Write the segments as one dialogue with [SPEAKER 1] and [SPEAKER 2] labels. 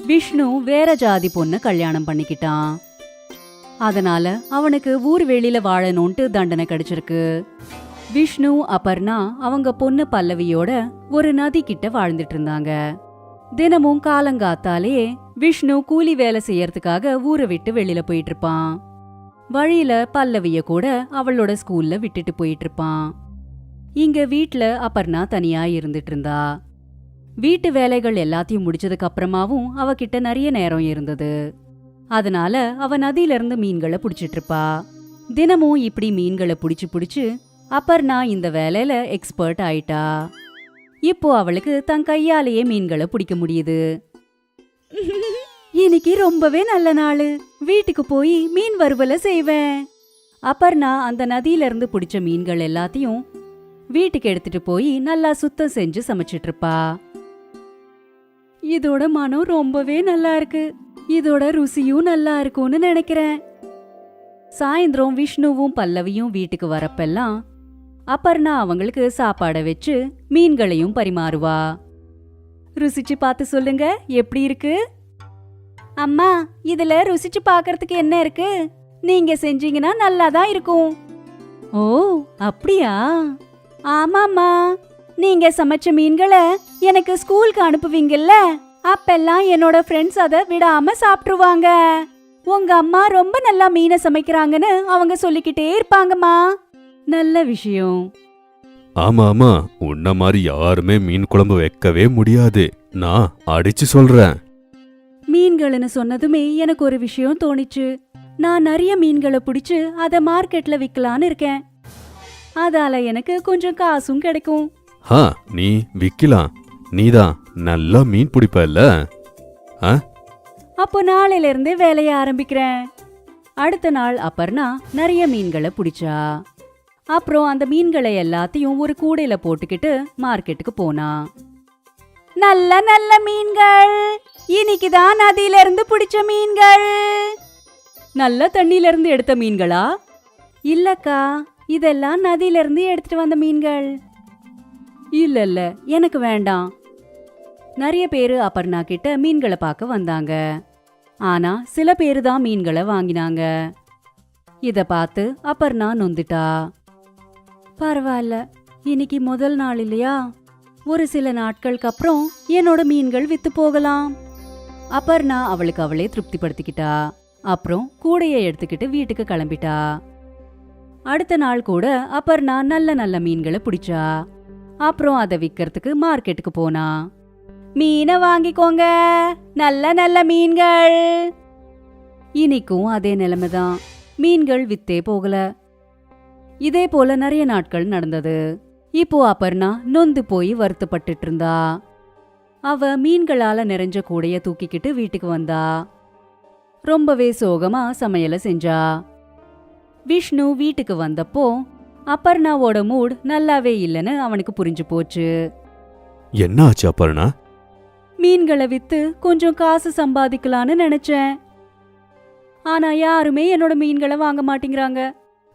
[SPEAKER 1] விஷ்ணு வேற ஜாதி பொண்ண கல்யாணம் பண்ணிக்கிட்டான். அதனால அவனுக்கு ஊர் வெளியில வாழணும்ட்டு தண்டனை கிடைச்சிருக்கு. விஷ்ணு அபர்ணா அவங்க பொண்ணு பல்லவியோட ஒரு நதி கிட்ட வாழ்ந்துட்டு இருந்தாங்க. தினமும் காலங்காத்தாலே விஷ்ணு கூலி வேலை செய்யறதுக்காக ஊரை விட்டு வெளியில போயிட்டு இருப்பான் வழியில பல்லவிய கூட அவளோட ஸ்கூல்ல விட்டுட்டு போயிட்டு இருப்பான் இங்க வீட்ல அபர்ணா தனியா இருந்துட்டு இருந்தா. வீட்டு வேலைகள் எல்லாத்தையும் முடிச்சதுக்கு அப்புறமாவும் அவகிட்ட நிறைய நேரம் இருந்தது. அதனால அவ நதியில இருந்து மீன்களை புடிச்சிட்டு இருப்பா. தினமும் இப்படி மீன்களை புடிச்சு புடிச்சு அப்பர்ணா இந்த வேலையில எக்ஸ்பர்ட் ஆயிட்டா. இப்போ அவளுக்கு தன் கையாலேயே மீன்களை பிடிக்க முடியுது. இன்னைக்கு ரொம்பவே நல்ல நாள். வீட்டுக்கு போய் மீன் வறுவலை செய்வேன். அப்பர்ணா அந்த நதியிலிருந்து பிடிச்ச மீன்கள் எல்லாத்தையும் வீட்டுக்கு எடுத்துட்டு போய் நல்லா சுத்தம் செஞ்சு சமைச்சிட்டு இருப்பா. இதோட மனம் ரொம்பவே நல்லா இருக்கு. இதோட ருசியும் நல்லா இருக்கும்னு நினைக்கிறேன். சாயந்தரம் விஷ்ணுவும் பல்லவியும் வீட்டுக்கு வரப்பெல்லாம் அப்பர்ணா அவங்களுக்கு சாப்பாடை வச்சு மீன்களையும் பரிமாறுவா. ருசிச்சு பார்த்து சொல்லுங்க எப்படி இருக்கு? அம்மா இதுல ருசிச்சு பார்க்கறதுக்கு என்ன இருக்கு? நீங்க செஞ்சீங்கன்னா நல்லா தான் இருக்கும். ஓ அப்படியா? ஆமாம்மா. நீங்க சமைச்ச மீன்களை எனக்கு ஸ்கூலுக்கு அனுப்புவீங்கல்ல? அப்பெல்லாம் என்னோட ஃப்ரெண்ட்ஸ் அதை விடாம சாப்பிட்டுருவாங்க. உங்க அம்மா ரொம்ப நல்லா மீனை சமைக்கிறாங்கன்னு அவங்க சொல்லிக்கிட்டே இருப்பாங்கம்மா. நல்ல விஷயம்.
[SPEAKER 2] ஆமா ஆமா. உன்ன மாதிரி யாருமே மீன் குழம்பு வைக்கவே முடியாது. நான் அடிச்சு சொல்றேன்.
[SPEAKER 1] மீன்கள்னு சொன்னதுமே எனக்கு ஒரு விஷயம் தோணிச்சு. நான் நிறைய மீன்களை பிடிச்சு அதை மார்க்கெட்ல விற்கலான்னு இருக்கேன். அதால எனக்கு கொஞ்சம் காசும் கிடைக்கும்.
[SPEAKER 2] ஹா நீ விக்கலாம். நீதான் நல்லா மீன் பிடிப்பல்ல?
[SPEAKER 1] அப்போ நாளையில இருந்தே வேலைய ஆரம்பிக்கிறேன். அடுத்த நாள் அப்பர்னா நிறைய மீன்களை பிடிச்சா. அப்புறம் அந்த மீன்களை எல்லாத்தையும் ஒரு கூடையில போட்டுக்கிட்டு மார்க்கெட்டுக்கு போனா. நல்ல நல்ல மீன்கள். இன்னைக்கு தான் நதியில இருந்து பிடிச்ச மீன்கள். நல்ல தண்ணியில இருந்து எடுத்த மீன்களா? இல்லக்கா இதெல்லாம் நதியில இருந்து எடுத்துட்டு வந்த மீன்கள். இல்ல இல்ல எனக்கு வேண்டாம். நிறைய பேரு அபர்ணா கிட்ட மீன்களை பார்க்க வந்தாங்க. ஆனா சில பேரு தான் மீன்களை வாங்கினாங்க. இத பார்த்து அபர்ணா நொந்துட்டா. பரவாயில்ல இன்னைக்கு முதல் நாள் இல்லையா? ஒரு சில நாட்களுக்கு அப்புறம் என்னோட மீன்கள் வித்து போகலாம். அபர்ணா அவளுக்கு அவளே திருப்திப்படுத்திக்கிட்டா. அப்புறம் கூடையை எடுத்துக்கிட்டு வீட்டுக்கு கிளம்பிட்டா. அடுத்த நாள் கூட அபர்ணா நல்ல நல்ல மீன்களை பிடிச்சா. அப்புறம் அதை விற்கிறதுக்கு மார்க்கெட்டுக்கு போனா. மீனை வாங்கிக்கோங்க. நல்ல நல்ல மீன்கள். இன்னைக்கும் அதே நிலைமை தான் மீன்கள் வித்தே போகல. இதே போல நிறைய நாட்கள் நடந்தது. இப்போ அபர்ணா நொந்து போய் வருத்தப்பட்டுட்டு இருந்தா அவ மீன்களால நிறைஞ்ச கூடைய தூக்கிக்கிட்டு வீட்டுக்கு வந்தா. ரொம்பவே சோகமா சமையல செஞ்சா. விஷ்ணு வீட்டுக்கு வந்தப்போ அபர்ணாவோட மூட் நல்லாவே இல்லைன்னு அவனுக்கு புரிஞ்சு போச்சு.
[SPEAKER 2] என்ன ஆச்சு அப்பர்ணா
[SPEAKER 1] மீன்களை வித்து கொஞ்சம் காசு சம்பாதிக்கலான்னு நினைச்சேன். ஆனா யாருமே என்னோட மீன்களை வாங்க மாட்டேங்கிறாங்க.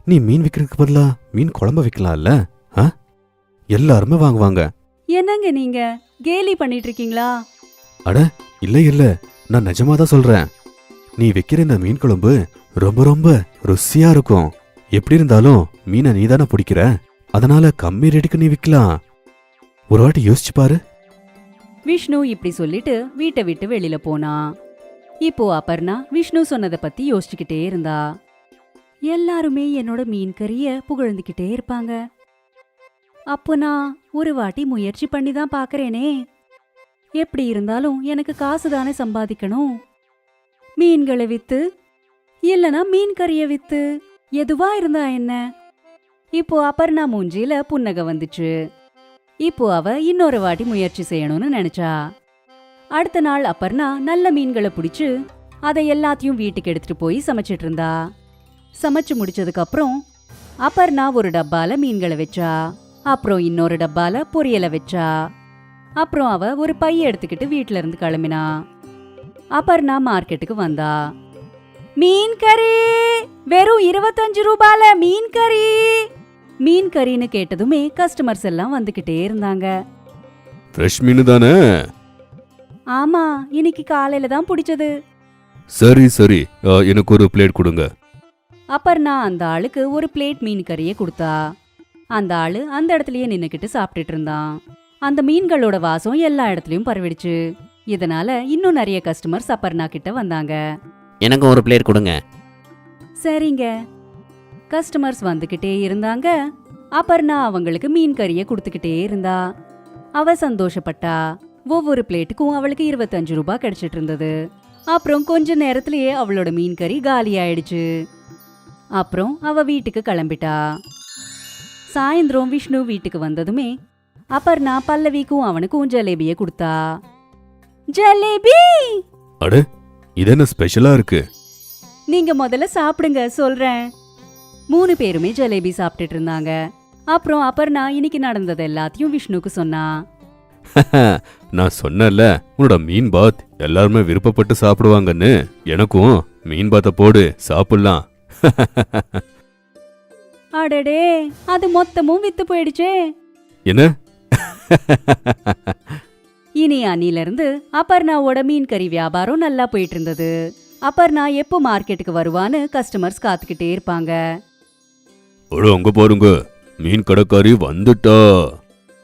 [SPEAKER 2] நீ மீன் விக்கிறதுக்கு பதிலா மீன் குழம்பு வைக்கலாம்ல? ஆ? எல்லாருமே வாங்குவாங்க.
[SPEAKER 1] என்னங்க நீங்க? கேலி பண்ணிட்டு இருக்கீங்களா
[SPEAKER 2] இல்ல இல்ல. நான் நிஜமா தான் சொல்றேன். நீ வைக்கிற இந்த மீன் குழம்பு ரொம்ப ரொம்ப ருசியா இருக்கும். எப்படி இருந்தாலும் மீனை நீ தானே பிடிக்கிற? அதனால கம்மி ரேட்டுக்கு நீ விற்கலாம் ஒரு வாட்டி யோசிச்சு பாரு.
[SPEAKER 1] விஷ்ணு இப்படி சொல்லிட்டு வீட்டை விட்டு வெளியில போனா. இப்போ அபர்ணா விஷ்ணு சொன்னதை பத்தி யோசிச்சுக்கிட்டே இருந்தா. எல்லாருமே என்னோட மீன் கறிய புகழ்ந்துக்கிட்டே இருப்பாங்க. அப்போ நான் ஒரு வாட்டி முயற்சி பண்ணி தான் பார்க்கறேனே. எப்படி இருந்தாலும் எனக்கு காசு தானே சம்பாதிக்கணும். மீன்களை வித்து இல்லனா மீன் கறியை வித்து. எதுவா இருந்தா என்ன? இப்போ அபர்ணா மூஞ்சியில புன்னகை வந்துச்சு. இப்போ அவ இன்னொரு வாட்டி முயற்சி செய்யணும்னு நினைச்சா. அடுத்த நாள் அபர்ணா நல்ல மீன்களை பிடிச்சு அதை எல்லாத்தையும் வீட்டுக்கு எடுத்துட்டு போய் சமைச்சிட்டு இருந்தா. சமைச்சு முடிச்சதுக்கு அப்புறம் அபர்ணா ஒரு டப்பால மீன்களை வச்சா அப்புறம் இன்னொரு டப்பால பொரியலை வச்சா. அப்புறம் அவ ஒரு பைய எடுத்துக்கிட்டு வீட்டுல இருந்து கிளம்பினா. அபர்ணா மார்க்கெட்டுக்கு வந்தா. மீன் கறி வெறும் இருபத்தஞ்சு ரூபால மீன் கறி மீன் கறின்னு கேட்டதுமே கஸ்டமர்ஸ் எல்லாம் வந்துகிட்டே இருந்தாங்க.
[SPEAKER 2] ஃப்ரெஷ் மீன் தானே?
[SPEAKER 1] ஆமா இன்னைக்கு காலையில தான் பிடிச்சது.
[SPEAKER 2] சரி சரி. ஆ, எனக்கு ஒரு பிளேட் கொடுங்க.
[SPEAKER 1] அபர்ணா அந்த ஆளுக்கு ஒரு பிளேட் மீன் கறியை கொடுத்தா. அந்த ஆளு அந்த இடத்துலயே நின்னுக்கிட்டு சாப்பிட்டுட்டு இருந்தான். அந்த மீன்களோட வாசம் எல்லா இடத்துலயும் பரவிடுச்சு. இதனால இன்னும் நிறைய கஸ்டமர்ஸ் அபர்ணா கிட்ட வந்தாங்க.
[SPEAKER 3] எனக்கு ஒரு பிளேட் கொடுங்க.
[SPEAKER 1] சரிங்க. கஸ்டமர்ஸ் வந்துகிட்டே இருந்தாங்க. அபர்ணா அவங்களுக்கு மீன் கறியை கொடுத்துக்கிட்டே இருந்தா. அவ சந்தோஷப்பட்டா. ஒவ்வொரு பிளேட்டுக்கும் அவளுக்கு இருபத்தஞ்சு ரூபாய் கிடைச்சிட்டு இருந்தது. அப்புறம் கொஞ்ச நேரத்திலேயே அவளோட மீன் கறி காலி ஆயிடுச்சு. அப்புறம் அவ வீட்டுக்கு கிளம்பிட்டா. சாயந்தரம் விஷ்ணு வீட்டுக்கு வந்ததுமே அபர்ணா பல்லவிக்கும் அவனுக்கும் ஜலேபியை கொடுத்தா. ஜலேபி!
[SPEAKER 2] அட இது என்ன ஸ்பெஷலா இருக்கு?
[SPEAKER 1] நீங்க முதல்ல சாப்பிடுங்க சொல்றேன். மூணு பேருமே ஜலேபி சாப்பிட்டுட்டு இருந்தாங்க. அப்புறம் அபர்ணா இன்னைக்கு நடந்தது எல்லாத்தையும் விஷ்ணுக்கு சொன்னா.
[SPEAKER 2] நான் சொன்னேன்ல உன்னோட மீன் பாத் எல்லாருமே விருப்பப்பட்டு சாப்பிடுவாங்கன்னு. எனக்கும் மீன் பாத்த போடு சாப்பிடலாம்.
[SPEAKER 1] அடடே அது மொத்தமும் வித்து போயிடுச்சே.
[SPEAKER 2] என்ன?
[SPEAKER 1] இனி அன்னிலிருந்து அபர்ணாவோட மீன் கறி வியாபாரம் நல்லா போயிட்டு இருந்தது அபர்ணா எப்போ மார்க்கெட்டுக்கு வருவான்னு கஸ்டமர்ஸ் காத்துக்கிட்டே இருப்பாங்க.
[SPEAKER 2] அங்க பாருங்க. மீன் கடைக்காரி வந்துட்டா.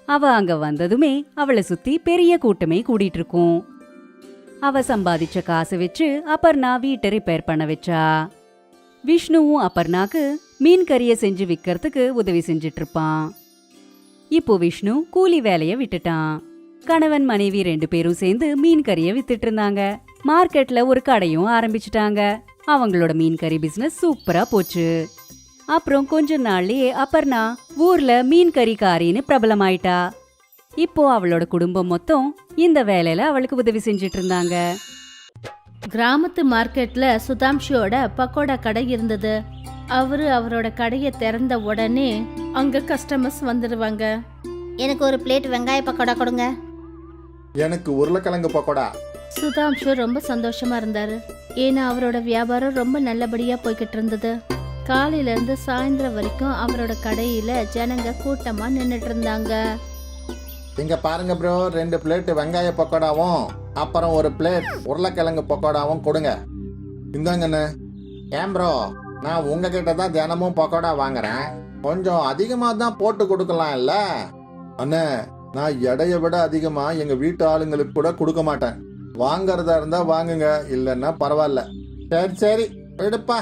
[SPEAKER 1] அவ அங்க வந்ததுமே அவளை சுத்தி பெரிய கூட்டமே கூடிட்டு இருக்கும் அவ சம்பாதிச்ச காசை வச்சு அபர்ணா வீட்டை ரிப்பேர் பண்ண வச்சா. விஷ்ணுவும் அபர்ணாக்கு மீன் கறியை செஞ்சு விற்கிறதுக்கு உதவி செஞ்சிட்டு இருப்பான் இப்போ விஷ்ணு கூலி வேலைய விட்டுட்டான். கணவன் மனைவி ரெண்டு பேரும் சேர்ந்து மீன் கறியை வித்துட்டு இருந்தாங்க. மார்க்கெட்ல ஒரு கடையும் ஆரம்பிச்சிட்டாங்க. அவங்களோட மீன் கறி பிசினஸ் சூப்பரா போச்சு. அப்புறம் கொஞ்ச நாள்லயே அபர்ணா ஊர்ல மீன் கறிக்காரின்னு பிரபலமாயிட்டா. இப்போ அவளோட குடும்பம் மொத்தம் இந்த வேலையில அவளுக்கு உதவி செஞ்சிட்டு இருந்தாங்க.
[SPEAKER 4] கிராமத்து மார்க்கெட்ல சுதாம்ஷியோட பக்கோடா கடை இருந்தது. அவரு அவரோட கடையை திறந்த உடனே அங்க கஸ்டமர்ஸ் வந்துடுவாங்க
[SPEAKER 5] எனக்கு ஒரு பிளேட் வெங்காய பக்கோடா கொடுங்க.
[SPEAKER 6] எனக்கு உருளைக்கிழங்கு பக்கோடா.
[SPEAKER 4] சுதாம்ஷு ரொம்ப சந்தோஷமா இருந்தாரு. ஏன்னா அவரோட வியாபாரம் ரொம்ப நல்லபடியா போய்கிட்டு இருந்தது. காலையில இருந்து சாயந்தரம் வரைக்கும் அவரோட கடையில ஜனங்க கூட்டமா நின்னுட்டு இருந்தாங்க.
[SPEAKER 6] இங்க பாருங்க ப்ரோ ரெண்டு பிளேட் வெங்காய பக்கோடாவும் அப்புறம் ஒரு பிளேட் உருளைக்கிழங்கு பக்கோடாவும் கொடுங்க. இந்தாங்கண்ணே ஏன் ப்ரோ நான் உங்ககிட்ட தான் தினமும் பக்கோடா வாங்குறேன். கொஞ்சம் அதிகமா தான் போட்டு கொடுக்கலாம் இல்ல அண்ணே நான் எடையை விட அதிகமா எங்க வீட்டு ஆளுங்களுக்கு கூட கொடுக்க மாட்டேன். வாங்குறதா இருந்தா வாங்குங்க இல்லைன்னா பரவாயில்ல. சரி சரி எடுப்பா.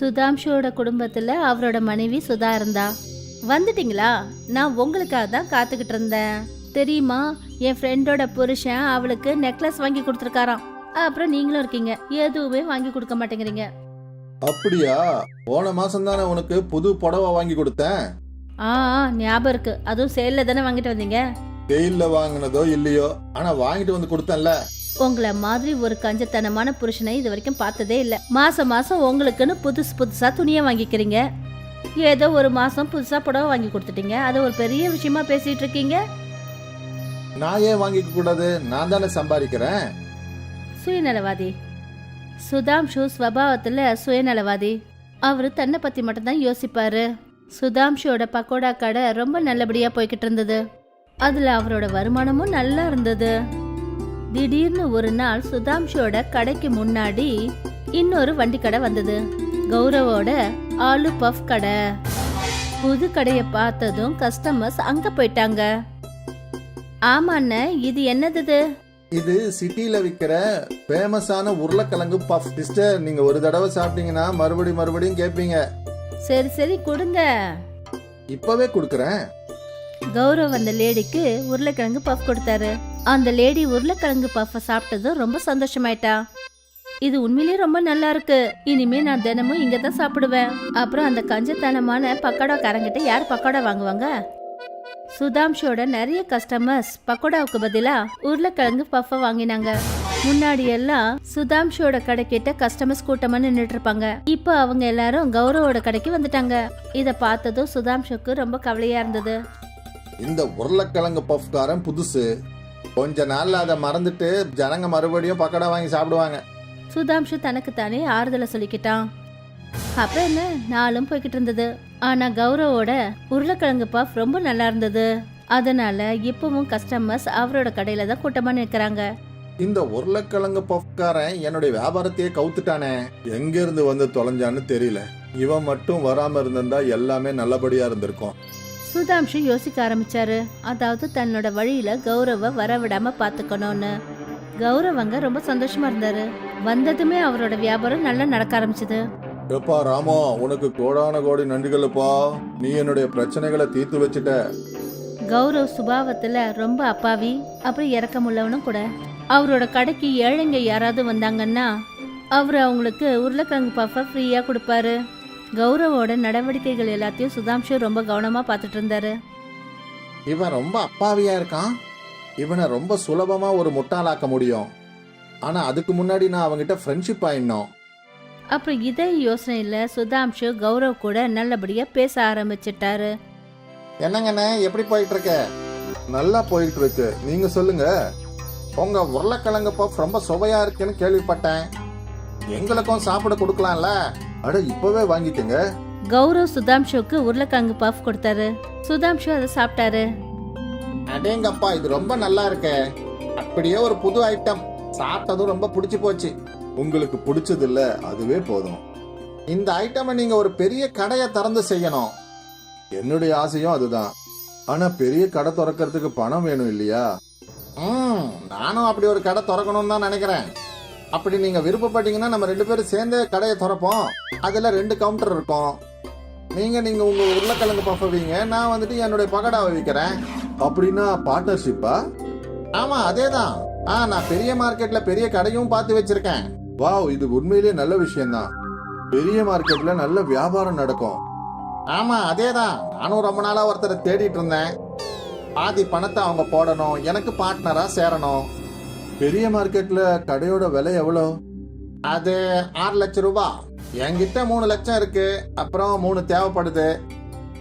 [SPEAKER 4] சுதாம்ஷுவோட குடும்பத்துல அவரோட மனைவி சுதா இருந்தா. வந்துட்டீங்களா? நான் உங்களுக்காக தான் காத்துக்கிட்டு இருந்தேன். தெரியுமா? என் ஃப்ரெண்டோட புருஷன் அவளுக்கு நெக்லஸ் வாங்கி கொடுத்துருக்காராம். அப்புறம் நீங்களும் இருக்கீங்க. எதுவுமே வாங்கி கொடுக்க மாட்டேங்கிறீங்க.
[SPEAKER 6] அப்படியா? போன மாசம் தானே உனக்கு புது புடவை வாங்கி கொடுத்தேன்.
[SPEAKER 4] ஆ ஞாபகம் இருக்கு. அதுவும் சேல்ல தானே வாங்கிட்டு வந்தீங்க?
[SPEAKER 6] வெயில்ல வாங்கினதோ இல்லையோ? ஆனா வாங்கிட்டு வந்து கொடுத்தேன்ல.
[SPEAKER 4] உங்களை மாதிரி ஒரு கஞ்சத்தனமான புருஷனை இது வரைக்கும் பார்த்ததே இல்ல. மாசம் மாசம் உங்களுக்குன்னு புதுசு புதுசா துணியை வாங்கிக்கிறீங்க. ஏதோ ஒரு மாசம் புதுசா புடவை வாங்கி கொடுத்துட்டீங்க. அதை ஒரு பெரிய விஷயமா பேசிட்டு இருக்கீங்க?
[SPEAKER 6] நான் ஏன் வாங்கிக்க கூடாது? நான் தானே சம்பாதிக்கிறேன்.
[SPEAKER 4] சுயநலவாதி. சுதாம்ஷு ஸ்வபாவத்துல சுயநலவாதி. அவரு தன்னை பத்தி மட்டும்தான் யோசிப்பாரு. சுதாம்ஷியோட பக்கோடா கடை ரொம்ப நல்லபடியா போய்கிட்டு இருந்தது. அதுல அவரோட வருமானமும் நல்லா இருந்தது. திடீர்னு ஒரு நாள் சுதாம்ஷியோட கடைக்கு முன்னாடி இன்னொரு வண்டி கடை வந்தது. கௌரவோட ஆலு பஃப் கடை. புது கடையை பார்த்ததும் கஸ்டமர்ஸ் அங்க போயிட்டாங்க. ஆமாண்ண இது என்னது இது?
[SPEAKER 6] சிட்டில விக்கிற ஃபேமஸான உருளைக்கிழங்கு பஃப் சிஸ்டர் நீங்க ஒரு தடவை சாப்பிட்டீங்கன்னா மறுபடி மறுபடியும் கேட்பீங்க
[SPEAKER 4] சரி சரி கொடுங்க.
[SPEAKER 6] இப்பவே கொடுக்குறேன்.
[SPEAKER 4] கௌரவ் அந்த லேடிக்கு உருளைக்கிழங்கு பஃப் கொடுத்தாரு. அந்த லேடி உருளைக்கிழங்கு பஃப்பை சாப்பிட்டதும் ரொம்ப சந்தோஷமாயிட்டா. இது உண்மையிலேயே ரொம்ப நல்லா இருக்கு. இனிமே நான் தினமும் இங்க தான் சாப்பிடுவேன். அப்புறம் அந்த கஞ்சத்தனமான பக்கோடா காரங்கிட்ட யார் பக்கோடா வாங்குவாங்க? சுதாம்ஷோட நிறைய கஸ்டமர்ஸ் பக்கோடாவுக்கு பதிலா உருளைக்கிழங்கு பஃப்பை வாங்கினாங்க. முன்னாடி எல்லாம் சுதாம்ஷோட கடைக்கிட்ட கஸ்டமர்ஸ் கூட்டமா நின்னுட்டு இருப்பாங்க இப்போ அவங்க எல்லாரும் கௌரவோட கடைக்கு வந்துட்டாங்க. இத பார்த்ததும் சுதாம்ஷுக்கு ரொம்ப கவலையா இருந்தது.
[SPEAKER 6] இந்த உருளைக்கிழங்கு பஃப் காரன் புதுசு. கொஞ்ச நாள்ல அதை மறந்துட்டு ஜனங்க மறுபடியும் பக்கடா வாங்கி சாப்பிடுவாங்க.
[SPEAKER 4] சுதாம்ஷு தனக்கு தானே ஆறுதலை சொல்லிக்கிட்டான். அப்புறம் என்ன? நாளும் போய்கிட்டு இருந்தது. ஆனா கௌரவோட உருளைக்கிழங்கு பஃப் ரொம்ப நல்லா இருந்தது. அதனால இப்பவும் கஸ்டமர்ஸ் அவரோட கடையில தான் கூட்டமா நிற்கிறாங்க.
[SPEAKER 6] இந்த உருளைக்கிழங்கு பஃப்காரன் என்னுடைய வியாபாரத்தையே கவுத்துட்டானே. எங்க இருந்து வந்து தொலைஞ்சான்னு தெரியல. இவன் மட்டும் வராம இருந்திருந்தா எல்லாமே நல்லபடியா இருந்திருக்கும்.
[SPEAKER 4] சுதாம்ஷு யோசிக்க ஆரம்பிச்சாரு. அதாவது தன்னோட வழியில கௌரவ வரவிடாம பாத்துக்கணும்னு. கௌரவங்க ரொம்ப சந்தோஷமா இருந்தாரு. வந்ததுமே அவரோட வியாபாரம் நல்லா நடக்க ஆரம்பிச்சது.
[SPEAKER 6] எப்பா ராமோ உனக்கு கோடான கோடி நன்றிகளுப்பா. நீ என்னுடைய பிரச்சனைகளை தீர்த்து வச்சுட்ட.
[SPEAKER 4] கௌரவ் சுபாவத்துல ரொம்ப அப்பாவி. அப்புறம் இறக்கமுள்ளவனும் கூட. அவரோட கடைக்கு ஏழைங்க யாராவது வந்தாங்கன்னா அவர் அவங்களுக்கு உருளைக்கிழங்கு பஃபை ஃப்ரீயா கொடுப்பாரு. கௌரவோட நடவடிக்கைகள் எல்லாத்தையும் சுதாம்ஷு ரொம்ப கவனமா பார்த்துட்டு இருந்தாரு.
[SPEAKER 6] இவன் ரொம்ப அப்பாவியா இருக்கான். இவனை ரொம்ப சுலபமா ஒரு முட்டாளாக்க முடியும். ஆனா அதுக்கு முன்னாடி நான் அவன்கிட்ட ஃப்ரெண்ட்ஷிப் ஆயிடணும்.
[SPEAKER 4] அப்புறம் இதே யோசனையில சுதாம்ஷு கௌரவ் கூட நல்லபடியா பேச ஆரம்பிச்சிட்டாரு.
[SPEAKER 6] என்னங்கண்ணே எப்படி போயிட்டு இருக்கு? நல்லா போயிட்டு இருக்கு. நீங்க சொல்லுங்க. உங்க உருளைக்கிழங்கு பஃப் ரொம்ப சுவையா இருக்குன்னு கேள்விப்பட்டேன். எங்களுக்கும் சாப்பிட கொடுக்கலாம்ல? அட இப்பவே வாங்கிக்கங்க.
[SPEAKER 4] கௌரவ் சுதாம்ஷுக்கு உருளைக்கிழங்கு பஃப் கொடுத்தாரு. சுதாம்ஷு அதை சாப்பிட்டாரு.
[SPEAKER 6] அடேங்கப்பா இது ரொம்ப நல்லா இருக்கே. அப்படியே ஒரு புது ஐட்டம் சாப்பிட்டதும் ரொம்ப பிடிச்சு போச்சு. உங்களுக்கு பிடிச்சது இல்ல அதுவே போதும். இந்த ஐட்டமை நீங்க ஒரு பெரிய கடையை திறந்து செய்யணும். என்னுடைய ஆசையும் அதுதான். ஆனா பெரிய கடை திறக்கிறதுக்கு பணம் வேணும் இல்லையா? ம் நானும் அப்படி ஒரு கடை திறக்கணும்னு தான் நினைக்கிறேன். அப்படி நீங்க விருப்பப்பட்டீங்கன்னா நம்ம ரெண்டு பேரும் சேர்ந்து கடையை திறப்போம். அதுல ரெண்டு கவுண்டர் இருக்கும். நீங்க நீங்க உங்க உருளைக்கிழங்கு பஃப வைங்க நான் வந்துட்டு என்னுடைய பகடாவை விற்கிறேன் அப்படின்னா பார்ட்னர்ஷிப்பா ஆமா அதேதான். ஆ நான் பெரிய மார்க்கெட்ல பெரிய கடையும் பார்த்து வச்சிருக்கேன். வாவ் இது உண்மையிலேயே நல்ல விஷயம்தான். பெரிய மார்க்கெட்ல நல்ல வியாபாரம் நடக்கும். ஆமா அதேதான். நானும் ரொம்ப நாளா ஒருத்தரை தேடிட்டு இருந்தேன். பாதி பணத்தை அவங்க போடணும் எனக்கு பார்ட்னரா சேரணும். பெரிய மார்க்கெட்ல கடையோட விலை எவ்வளோ? அது ஆறு லட்சம் ரூபா. என்கிட்ட மூணு லட்சம் இருக்கு அப்புறம் மூணு தேவைப்படுது.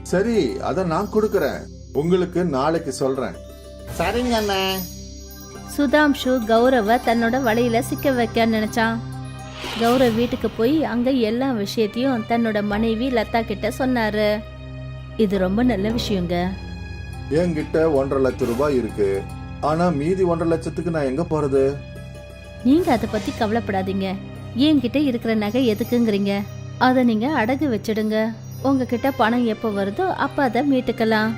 [SPEAKER 6] சரி அதை நான் கொடுக்குறேன். உங்களுக்கு நாளைக்கு சொல்றேன். சரிங்க அண்ணே.
[SPEAKER 4] சுதாம்ஷு கௌரவ தன்னோட வலையில சிக்க வைக்க நினைச்சான். கௌரவ் வீட்டுக்கு போய் அங்க எல்லா விஷயத்தையும் தன்னோட மனைவி லதா கிட்ட சொன்னாரு. இது ரொம்ப நல்ல விஷயங்க.
[SPEAKER 6] என்கிட்ட ஒன்றரை லட்சம் ரூபாய் இருக்கு. ஆனா மீதி ஒன்றரை லட்சத்துக்கு நான் எங்க போறது?
[SPEAKER 4] நீங்க அதை பத்தி கவலைப்படாதீங்க. என்கிட்ட இருக்கிற நகை எதுக்குங்கிறீங்க? அதை நீங்க அடகு வச்சிடுங்க. உங்ககிட்ட பணம் எப்போ வருதோ அப்ப அதை மீட்டுக்கலாம்.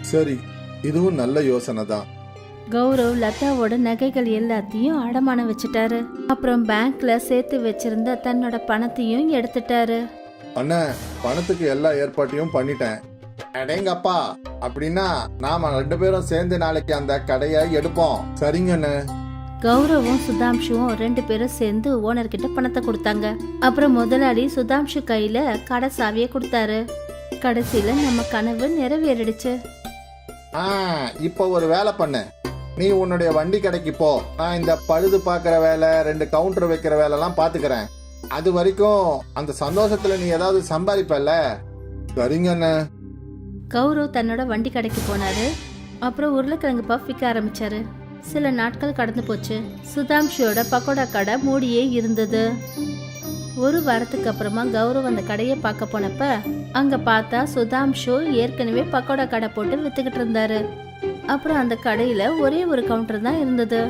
[SPEAKER 6] சரி இதுவும் நல்ல யோசனை தான்.
[SPEAKER 4] கௌரவ் லதாவோட நகைகள் எல்லாத்தையும் அடமானம் வச்சுட்டாரு. அப்புறம் பேங்க்ல சேர்த்து வச்சிருந்த தன்னோட பணத்தையும் எடுத்துட்டாரு.
[SPEAKER 6] அண்ணா பணத்துக்கு எல்லா ஏற்பாட்டையும் பண்ணிட்டேன். அடேங்கப்பா அப்படின்னா நாம ரெண்டு பேரும் சேர்ந்து நாளைக்கு அந்த கடையை எடுப்போம். சரிங்க அண்ணே
[SPEAKER 4] கௌரவும் சுதாம்ஷுவும் ரெண்டு பேரும் சேர்ந்து ஓனர் கிட்ட பணத்தை கொடுத்தாங்க. அப்புறம் முதலாளி சுதாம்ஷு கையில கடை சாவியை கொடுத்தாரு. கடைசியில நம்ம கனவு நிறைவேறிடுச்சு.
[SPEAKER 6] ஆ இப்போ ஒரு வேலை பண்ணு. நீ உன்னுடைய வண்டி கடைக்கு போ. நான் இந்த பழுது பார்க்குற வேலை ரெண்டு கவுண்டர் வைக்கிற வேலைலாம் பார்த்துக்கிறேன். அது வரைக்கும் அந்த சந்தோஷத்துல நீ ஏதாவது சம்பாதிப்பல்ல? சரிங்க அண்ணே
[SPEAKER 4] கௌரவ் தன்னோட வண்டி கடைக்கு போனாரு. அப்புறம் உருளைக்கிழங்கு பஃப் விற்க ஆரம்பிச்சாரு. சில நாட்கள் கடந்து போச்சு. சுதாம்ஷியோட பக்கோடா கடை மூடியே இருந்தது. ஒரு வாரத்துக்கு அப்புறமா கௌரவ் அந்த கடையை பார்க்க போனப்ப அங்க பார்த்தா சுதாம்ஷு ஏற்கனவே பக்கோடா கடை போட்டு வித்துக்கிட்டு இருந்தாரு. அப்புறம் அந்த கடையில ஒரே ஒரு கவுண்டர் தான் இருந்தது.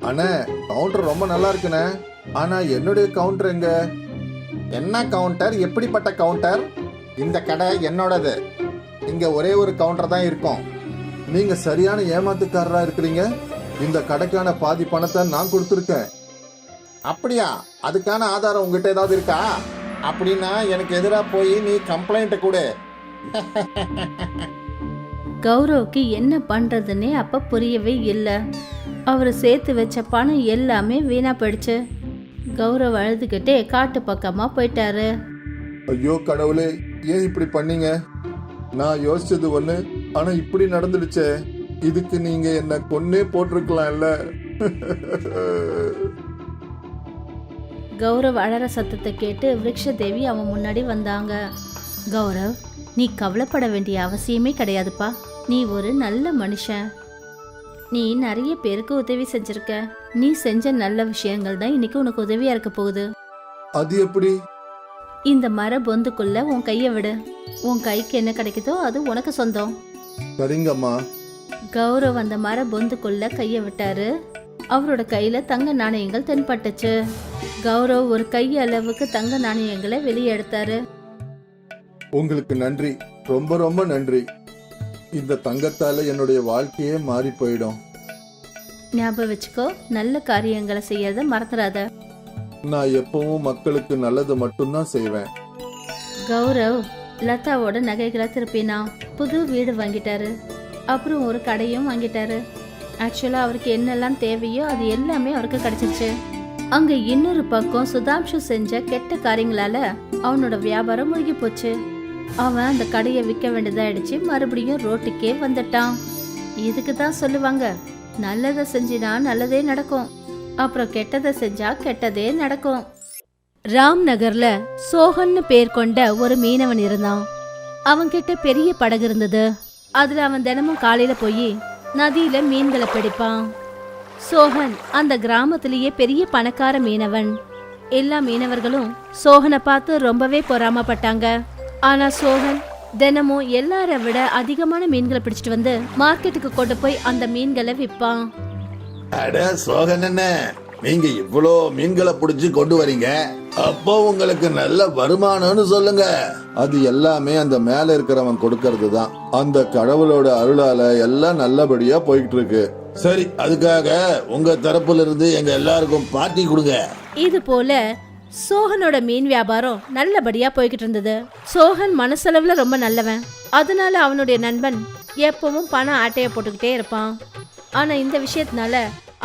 [SPEAKER 6] அண்ணே கவுண்டர் ரொம்ப நல்லா இருக்குண்ணே. ஆனா என்னுடைய கவுண்டர் எங்க? என்ன கவுண்டர் எப்படிப்பட்ட கவுண்டர் இந்த கடை என்னோடது. இங்க ஒரே ஒரு கவுண்டர் தான் இருக்கும். நீங்க சரியான ஏமாத்துக்காரரா இருக்கிறீங்க. இந்த கடைக்கான பாதி பணத்தை நான் கொடுத்துருக்கேன். அப்படியா? அதுக்கான ஆதாரம் உங்ககிட்ட ஏதாவது இருக்கா? அப்படின்னா எனக்கு எதிராக போய் நீ கம்ப்ளைண்ட் கொடு.
[SPEAKER 4] கௌரவ்க்கு என்ன பண்றதுன்னே அப்ப புரியவே இல்லை. அவர் சேர்த்து வச்ச பணம் எல்லாமே வீணா போயிடுச்சு. கௌரவ் அழுதுகிட்டே காட்டு பக்கமா போயிட்டாரு.
[SPEAKER 6] ஐயோ கடவுளே ஏன் இப்படி பண்ணீங்க? நான் யோசிச்சது ஒண்ணு. ஆனா இப்படி நடந்துடுச்சே. இதுக்கு நீங்க என்ன கொன்னே போட்டிருக்கலாம்ல?
[SPEAKER 4] கௌரவ் அழற சத்தத்தை கேட்டு விருக்ஷதேவி அவன் முன்னாடி வந்தாங்க. கௌரவ் நீ கவலைப்பட வேண்டிய அவசியமே கிடையாதுப்பா. நீ ஒரு நல்ல மனுஷன். நீ நிறைய பேருக்கு உதவி செஞ்சிருக்க. நீ செஞ்ச நல்ல விஷயங்கள் தான் இன்னைக்கு உனக்கு உதவியா இருக்க போகுது.
[SPEAKER 6] அது எப்படி?
[SPEAKER 4] இந்த மர பொந்துக்குள்ள உன் கையை விடு. உன் கைக்கு என்ன கிடைக்குதோ அது உனக்கு சொந்தம்.
[SPEAKER 6] சரிங்கம்மா.
[SPEAKER 4] கௌரவ் அந்த மர பொந்துக்குள்ள கையை விட்டாரு. அவரோட கையில தங்க நாணயங்கள் தென்பட்டுச்சு. கௌரவ் ஒரு கை அளவுக்கு தங்க நாணயங்களை வெளியே எடுத்தாரு.
[SPEAKER 6] உங்களுக்கு நன்றி. ரொம்ப ரொம்ப நன்றி. இந்த தங்கத்தால என்னுடைய வாழ்க்கையே மாறி போயிடும்.
[SPEAKER 4] ஞாபகம் வச்சுக்கோ நல்ல காரியங்களை செய்யறத மறந்துடாத.
[SPEAKER 6] நான் எப்பவும் மக்களுக்கு நல்லது மட்டும்தான் செய்வேன்.
[SPEAKER 4] கௌரவ் லதாவோட நகைகளை திருப்பினா புது வீடு வாங்கிட்டாரு. அப்புறம் ஒரு கடையும் வாங்கிட்டாரு. ஆக்சுவலா அவருக்கு என்னெல்லாம் தேவையோ அது எல்லாமே அவருக்கு கிடைச்சிச்சு அங்க இன்னொரு பக்கம் சுதாம்சு செஞ்ச கெட்ட காரியங்களால அவனோட வியாபாரம் முழுகி போச்சு. அவன் அந்த கடையை விற்க வேண்டியதாயிடுச்சு மறுபடியும் ரோட்டுக்கே வந்துட்டான். இதுக்கு தான் சொல்லுவாங்க நல்லதை செஞ்சினா நல்லதே நடக்கும். அப்புறம் கெட்டதை செஞ்சா கெட்டதே நடக்கும். ராம் நகர்ல சோகன்னு பேர் கொண்ட ஒரு மீனவன் இருந்தான். அவன்கிட்ட பெரிய படகு இருந்தது. அதுல அவன் தினமும் காலையில போய் நதியில மீன்களை பிடிப்பான். சோகன் அந்த கிராமத்திலேயே பெரிய பணக்கார மீனவன். எல்லா மீனவர்களும் சோகனை பார்த்து ரொம்பவே பொறாமப்பட்டாங்க. ஆனா சோகன் தினமும் எல்லாரை விட அதிகமான மீன்களை பிடிச்சிட்டு வந்து மார்க்கெட்டுக்கு கொண்டு போய் அந்த மீன்களை விற்பான்
[SPEAKER 7] அட சோகன் என்ன நீங்க இவ்வளோ மீன்களை பிடிச்சு கொண்டு வரீங்க. அப்போ உங்களுக்கு நல்ல வருமானம்னு சொல்லுங்க.
[SPEAKER 6] அது எல்லாமே அந்த மேல இருக்கிறவன் கொடுக்கறது தான் அந்த கடவுளோட அருளால எல்லாம் நல்லபடியா போய்கிட்டு இருக்கு
[SPEAKER 7] சரி அதுக்காக உங்க தரப்புல இருந்து எங்க எல்லாருக்கும் பார்ட்டி கொடுங்க.
[SPEAKER 4] இது போல சோகனோட மீன் வியாபாரம் நல்லபடியா போய்கிட்டு இருந்தது சோகன் மனசளவுல ரொம்ப நல்லவன். அதனால அவனுடைய நண்பன் எப்பவும் பணம் ஆட்டைய போட்டுக்கிட்டே இருப்பான். ஆனா இந்த விஷயத்தினால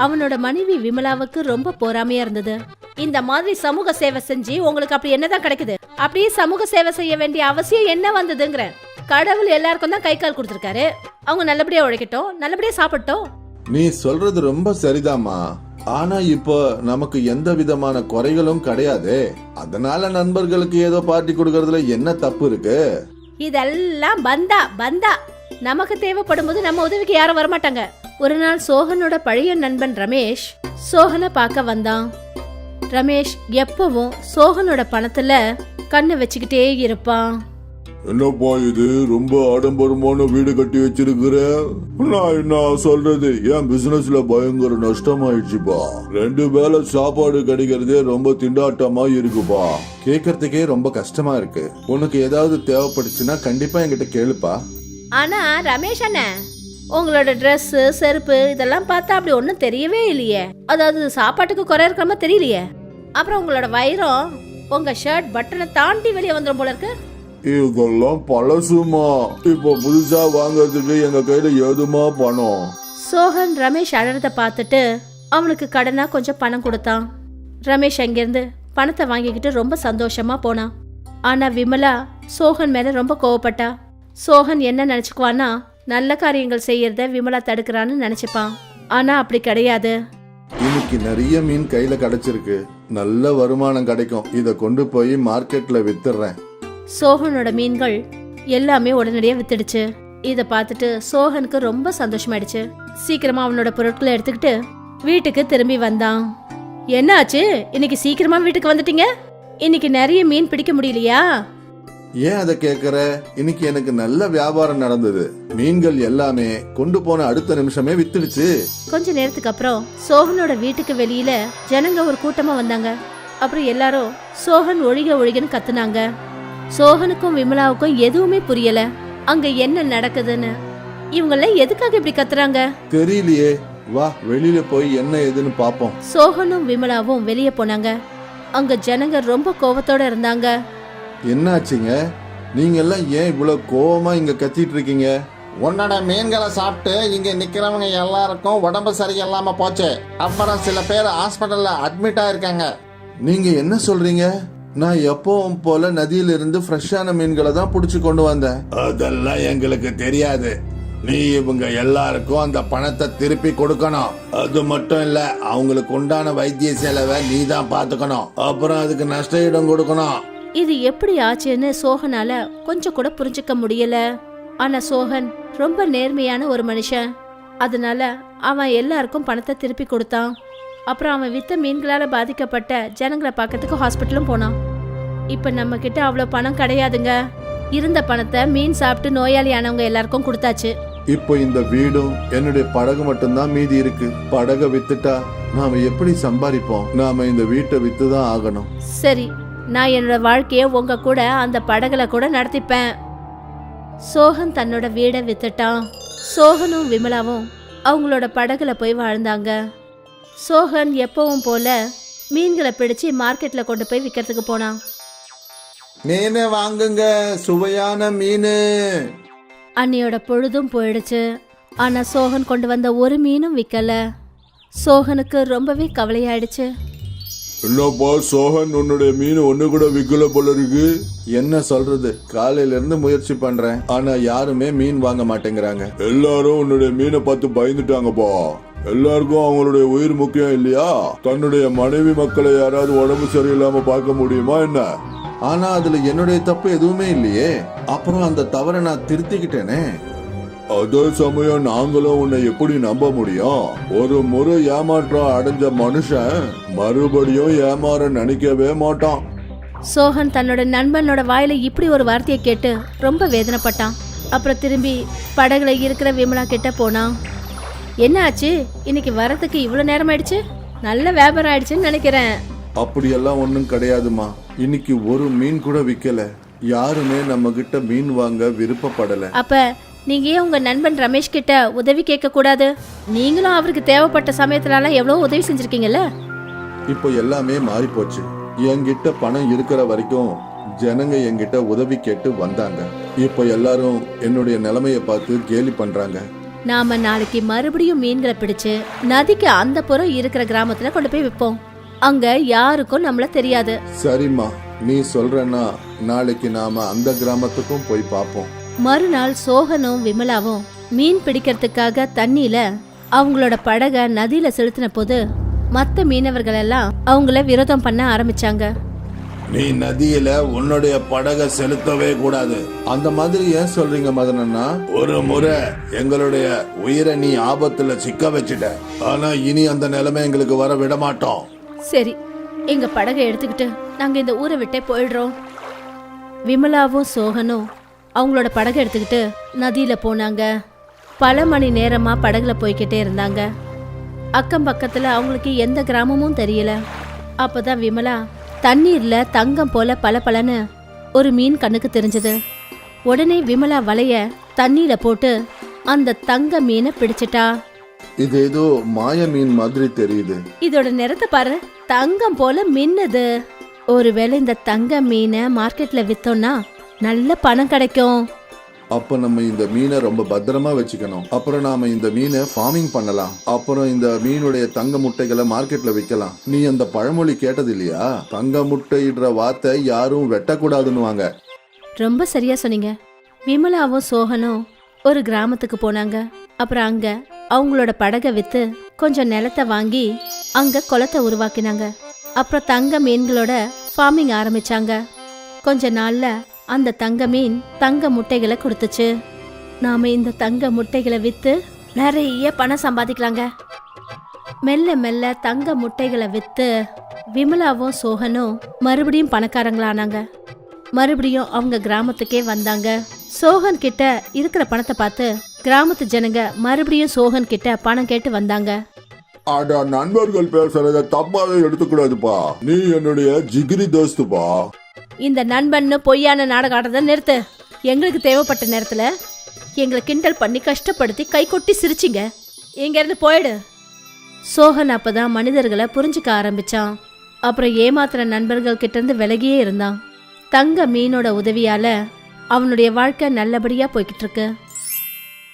[SPEAKER 4] அவனோட மனைவி விமலாவுக்கு ரொம்ப பொறாமையா இருந்தது. இந்த மாதிரி சமூக சேவை செஞ்சு உங்களுக்கு அப்படி என்னதான் கிடைக்குது? அப்படியே சமூக சேவை செய்ய வேண்டிய அவசியம் என்ன வந்ததுங்கிற. கடவுள் எல்லாருக்கும் தான் கை கால் கொடுத்துருக்காரு. அவங்க நல்லபடியா உழைக்கட்டும் நல்லபடியா சாப்பிட்டோம்
[SPEAKER 6] நீ சொல்றது ரொம்ப சரிதாம்மா. ஆனா இப்போ நமக்கு எந்த விதமான குறைகளும் கிடையாதே. அதனால நண்பர்களுக்கு ஏதோ பார்ட்டி கொடுக்கறதுல என்ன தப்பு இருக்கு?
[SPEAKER 4] இதெல்லாம் பந்தா பந்தா. நமக்கு தேவைப்படும் போது நம்ம உதவிக்கு யாரும் வரமாட்டாங்க. ஒரு நாள் சோகனோட பழைய நண்பன் ரமேஷ் சோகனை பார்க்க வந்தான். ரமேஷ் எப்பவும் சோகனோட பணத்துல கண்ணை வச்சுக்கிட்டே இருப்பான்.
[SPEAKER 7] என்னப்பா இது? ரொம்ப ஆடம்பரமான வீடு கட்டி வச்சிருக்கிற? நான் என்ன சொல்றது? என் பிசினஸ்ல பயங்கர நஷ்டமாயிடுச்சுப்பா. ரெண்டு வேளை சாப்பாடு கிடைக்கிறதே ரொம்ப திண்டாட்டமா இருக்குப்பா.
[SPEAKER 6] கேட்கறதுக்கே ரொம்ப கஷ்டமா இருக்கு. உனக்கு ஏதாவது தேவைப்படுச்சுன்னா கண்டிப்பா என்கிட்ட கேளுப்பா.
[SPEAKER 4] ஆனா ரமேஷ் அண்ணன் உங்களோட Dress செருப்பு இதெல்லாம் பார்த்தா அப்படி ஒன்றும் தெரியவே இல்லையே. அதாவது சாப்பாட்டுக்கு குறை இருக்கிற மாதிரி தெரியலையே. அப்புறம் உங்களோட வைரம் உங்க ஷர்ட் பட்டனை தாண்டி வெளியே வந்துடும் போல இருக்கு.
[SPEAKER 7] இதெல்லாம் பழசுமா? இப்போ புதுசா வாங்குறதுக்கு எங்க கையில ஏதுமா பணம்?
[SPEAKER 4] சோகன் ரமேஷ் அழறத பார்த்துட்டு அவனுக்கு கடனா கொஞ்சம் பணம் கொடுத்தான். ரமேஷ் அங்கிருந்து பணத்தை வாங்கிக்கிட்டு ரொம்ப சந்தோஷமா போனான். ஆனா விமலா சோகன் மேல ரொம்ப கோவப்பட்டா. சோகன் என்ன நினைச்சுக்குவான்னா நல்ல காரியங்கள் செய்யறத விமலா தடுக்கிறான்னு நினைச்சுப்பான். ஆனா அப்படி கிடையாது.
[SPEAKER 6] இன்னைக்கு நிறைய மீன் கையில கிடைச்சிருக்கு. நல்ல வருமானம் கிடைக்கும். இத கொண்டு போய் மார்க்கெட்ல வித்துடுறேன்
[SPEAKER 4] சோகனோட மீன்கள் எல்லாமே உடனடியாக வித்துடுச்சு. இதை பார்த்துட்டு சோகனுக்கு ரொம்ப சந்தோஷமாயிடுச்சு. சீக்கிரமா அவனோட பொருட்களை எடுத்துக்கிட்டு வீட்டுக்கு திரும்பி வந்தான். என்ன ஆச்சு இன்னைக்கு சீக்கிரமா வீட்டுக்கு வந்துட்டீங்க? இன்னைக்கு நிறைய மீன் பிடிக்க முடியலையா?
[SPEAKER 6] ஏன் அதை கேக்குற இன்னைக்கு எனக்கு நல்ல வியாபாரம் நடந்தது. மீன்கள் எல்லாமே கொண்டு போன அடுத்த நிமிஷமே வித்துடுச்சு.
[SPEAKER 4] கொஞ்ச நேரத்துக்கு அப்புறம் சோகனோட வீட்டுக்கு வெளியில ஜனங்க ஒரு கூட்டமா வந்தாங்க. அப்புறம் எல்லாரும் சோகன் ஒழிக ஒழிகன்னு கத்துனாங்க. சோகனுக்கும் விமலாவுக்கும் எதுவுமே புரியல. அங்க என்ன நடக்குதுன்னு. இவங்கெல்லாம் எதுக்காக இப்படி கத்துறாங்க?
[SPEAKER 6] தெரியலையே. வா வெளியில போய் என்ன ஏதுன்னு பாப்போம்.
[SPEAKER 4] சோகனும் விமலாவும் வெளியே போனாங்க. அங்க ஜனங்க ரொம்ப கோவத்தோட இருந்தாங்க.
[SPEAKER 6] என்னாச்சுங்க? நீங்க எல்லாம் ஏன் இவ்வளவு கோவமா இங்க கத்திட்டு இருக்கீங்க
[SPEAKER 8] உன்னோட மீன்களை சாப்பிட்டு இங்க நிக்கிறவங்க எல்லாருக்கும் உடம்பு சரியில்லாம போச்சு. அப்புறம் சில பேர் ஹாஸ்பிட்டல்ல அட்மிட் ஆயிருக்காங்க.
[SPEAKER 6] நீங்க என்ன சொல்றீங்க? நான் எப்பவும் போல நதியில இருந்து ஃப்ரெஷ்ஷான மீன்களை தான் புடிச்சு கொண்டு வந்தேன்.
[SPEAKER 7] அதெல்லாம் எங்களுக்கு தெரியாது. நீ இவங்க எல்லாருக்கும் அந்த பணத்தை திருப்பி கொடுக்கணும். அது மட்டும் இல்ல அவங்களுக்கு உண்டான வைத்திய செலவை நீ தான் பாத்துக்கணும் அப்புறம் அதுக்கு நஷ்ட ஈடும் கொடுக்கணும்.
[SPEAKER 4] இது எப்படி ஆச்சுன்னு சோகனால கொஞ்சம் கூட புரிஞ்சுக்க முடியல. ஆனா சோகன் ரொம்ப நேர்மையான ஒரு மனுஷன். அதனால அவன் எல்லாருக்கும் பணத்தை திருப்பி கொடுத்தான். அப்புறம் அவன் வித்த மீன்களால பாதிக்கப்பட்ட ஜனங்களை பார்க்கறதுக்கு ஹாஸ்பிட்டலும் போனான். இப்ப நம்ம கிட்ட அவ்வளோ பணம் கிடையாதுங்க. இருந்த பணத்தை மீன் சாப்பிட்டு நோயாளி ஆனவங்க எல்லாருக்கும் கொடுத்தாச்சு.
[SPEAKER 7] இப்போ இந்த வீடும் என்னுடைய படகு மட்டும்தான் மீதி இருக்கு. படகை வித்துட்டா நாம எப்படி சம்பாதிப்போம்? நாம இந்த வீட்டை வித்து தான் ஆகணும்.
[SPEAKER 4] சரி நான் என்னோட வாழ்க்கைய உங்க கூட அந்த படகுல கூட நடத்திப்பேன். சோகன் தன்னோட வீடை வித்துட்டான். சோகனும் விமலாவும் அவங்களோட படகுல போய் வாழ்ந்தாங்க. சோகன் எப்பவும் போல மீன்களை பிடிச்சு மார்க்கெட்ல கொண்டு போய் விற்கிறதுக்கு போனான்.
[SPEAKER 6] மீன் வாங்குங்க சுவையான மீன்.
[SPEAKER 4] அன்னியோட பொழுதும் போயிடுச்சு. ஆனா சோகன் கொண்டு வந்த ஒரு மீனும் விற்கல சோகனுக்கு ரொம்பவே கவலையாயிடுச்சு.
[SPEAKER 7] என்னப்பா சோகன் உன்னுடைய மீன் ஒண்ணு கூட விக்கல போல இருக்கு.
[SPEAKER 6] என்ன சொல்றது? காலையில இருந்து முயற்சி பண்றேன். ஆனா யாருமே மீன் வாங்க மாட்டேங்கிறாங்க.
[SPEAKER 7] எல்லாரும் உன்னுடைய மீனை பார்த்து பயந்துட்டாங்கப்பா. எல்லாருக்கும் அவங்களுடைய உயிர் முக்கியம் இல்லையா? தன்னுடைய மனைவி மக்களை யாராவது உடம்பு சரியில்லாம பார்க்க முடியுமா என்ன?
[SPEAKER 6] ஆனா அதுல என்னுடைய தப்பு எதுவுமே இல்லையே. அப்புறம் அந்த தவறை நான் திருத்திக்கிட்டேனே.
[SPEAKER 7] அதே சமயம் நாங்களும் உன்னை எப்படி நம்ப முடியும்? ஒரு முறை ஏமாற்றம் அடைஞ்ச மனுஷன் மறுபடியும் ஏமாற நினைக்கவே மாட்டான்.
[SPEAKER 4] சோகன் தன்னோட நண்பனோட வாயில இப்படி ஒரு வார்த்தையை கேட்டு ரொம்ப வேதனைப்பட்டான். அப்புறம் திரும்பி படகுல இருக்கிற விமலா கிட்ட போனான். என்ன ஆச்சு? இன்னைக்கு வரதுக்கு இவ்வளவு நேரம் ஆயிடுச்சு? நல்ல வியாபாரம் ஆயிடுச்சுன்னு நினைக்கிறேன்.
[SPEAKER 6] அப்படியெல்லாம் ஒண்ணும் கிடையாதுமா இன்னைக்கு ஒரு மீன் கூட விக்கல. யாருமே நம்ம கிட்ட மீன் வாங்க விருப்பப்படல.
[SPEAKER 4] அப்ப நீங்க ஏன் உங்க நண்பன் ரமேஷ் கிட்ட உதவி கேட்க கூடாது? நீங்களும் அவருக்கு தேவைப்பட்ட சமயத்துலலாம் எவ்வளவு உதவி செஞ்சிருக்கீங்கல்ல?
[SPEAKER 6] இப்போ எல்லாமே மாறி போச்சு என்கிட்ட பணம் இருக்கிற வரைக்கும் ஜனங்க என்கிட்ட உதவி கேட்டு வந்தாங்க. இப்போ எல்லாரும் என்னுடைய நிலைமைய பார்த்து கேலி பண்றாங்க.
[SPEAKER 4] நாம நாளைக்கு மறுபடியும் மீன்களை பிடிச்சு நதிக்கு அந்த புறம் இருக்கிற கிராமத்துல கொண்டு போய் விற்போம் அங்க யாருக்கும் நம்மள தெரியாது.
[SPEAKER 6] சரிம்மா நீ சொல்றன்னா நாளைக்கு நாம அந்த கிராமத்துக்கும் போய் பார்ப்போம்.
[SPEAKER 4] மறுநாள் சோகனும் விமலாவும் மீன் பிடிக்கிறதுக்காக தண்ணியில அவங்களோட படக நதியில செலுத்தின போது மத்த மீனவர்கள் எல்லாம் அவங்கள விரோதம் பண்ண ஆரம்பிச்சாங்க.
[SPEAKER 6] நீ நதியில உன்னுடைய படகை செலுத்தவே கூடாது. அந்த மாதிரி ஏன் சொல்றீங்க மதனண்ணா? ஒரு முறை எங்களுடைய உயிரை நீ ஆபத்துல சிக்க வச்சிட்ட. ஆனா இனி அந்த நிலைமை எங்களுக்கு வர விட மாட்டோம்
[SPEAKER 4] சரி எங்க படகை எடுத்துக்கிட்டு நாங்க இந்த ஊரை விட்டே போயிடுறோம். விமலாவும் சோகனும் அவங்களோட படகை எடுத்துக்கிட்டு நதியில போனாங்க. பல மணி நேரமா படகுல போய்கிட்டே இருந்தாங்க. அக்கம் பக்கத்துல அவங்களுக்கு எந்த கிராமமும் தெரியல. அப்பதான் விமலா தண்ணீர்ல தங்கம் போல பல ஒரு மீன் கண்ணுக்கு தெரிஞ்சது. உடனே விமலா வலைய தண்ணியில போட்டு அந்த தங்க மீனை பிடிச்சிட்டா.
[SPEAKER 6] இது ஏதோ மாய மீன் மாதிரி தெரியுது.
[SPEAKER 4] இதோட நிறத்தை பாரு. தங்கம் போல மின்னுது. ஒருவேளை இந்த தங்க மீனை மார்க்கெட்ல வித்தோம்னா நல்ல பணம் கிடைக்கும்.
[SPEAKER 6] அப்ப நம்ம இந்த மீனை ரொம்ப பத்திரமா வச்சுக்கணும். அப்புறம் நாம இந்த மீனை ஃபார்மிங் பண்ணலாம். அப்புறம் இந்த மீனுடைய தங்க முட்டைகளை மார்க்கெட்ல விற்கலாம் நீ அந்த பழமொழி கேட்டது இல்லையா தங்க முட்டையிடுற வார்த்தை யாரும் வெட்டக்கூடாதுன்னுவாங்க.
[SPEAKER 4] ரொம்ப சரியா சொன்னீங்க. விமலாவும் சோகனும் ஒரு கிராமத்துக்கு போனாங்க. அப்புறம் அங்க அவங்களோட படகை வித்து கொஞ்சம் நிலத்தை வாங்கி அங்க குளத்தை உருவாக்கினாங்க. அப்புறம் தங்க மீன்களோட ஃபார்மிங் ஆரம்பிச்சாங்க. கொஞ்ச நாள்ல அந்த தங்க மீன் தங்க முட்டைகளை கொடுத்துச்சு. நாம இந்த தங்க முட்டைகளை வித்து நிறைய பணம் சம்பாதிக்கலாங்க. மெல்ல மெல்ல தங்க முட்டைகளை வித்து விமலாவும் சோகனும் மறுபடியும் பணக்காரங்களானாங்க. மறுபடியும் அவங்க கிராமத்துக்கே வந்தாங்க. சோகன் கிட்ட இருக்கிற பணத்தை பார்த்து கிராமத்து ஜனங்க மறுபடியும் சோகன் கிட்ட பணம் கேட்டு வந்தாங்க.
[SPEAKER 7] அட நண்பர்கள் பேசுறத தப்பாவே எடுத்துக்கூடாதுப்பா. நீ என்னுடைய ஜிகிரி தோஸ்துப்பா.
[SPEAKER 4] இந்த நண்பன்னு பொய்யான நாடகம் ஆடுறத நிறுத்து. எங்களுக்கு தேவைப்பட்ட நேரத்தில் எங்களை கிண்டல் பண்ணி கஷ்டப்படுத்தி கை கொட்டி சிரிச்சிங்க. இங்கேருந்து போயிடு. சோகன் அப்போ தான் மனிதர்களை புரிஞ்சுக்க ஆரம்பிச்சான். அப்புறம் ஏமாத்துற நண்பர்கள் கிட்டேருந்து விலகியே இருந்தான். தங்க மீனோட உதவியால் அவனுடைய வாழ்க்கை நல்லபடியாக போய்கிட்டு இருக்கு.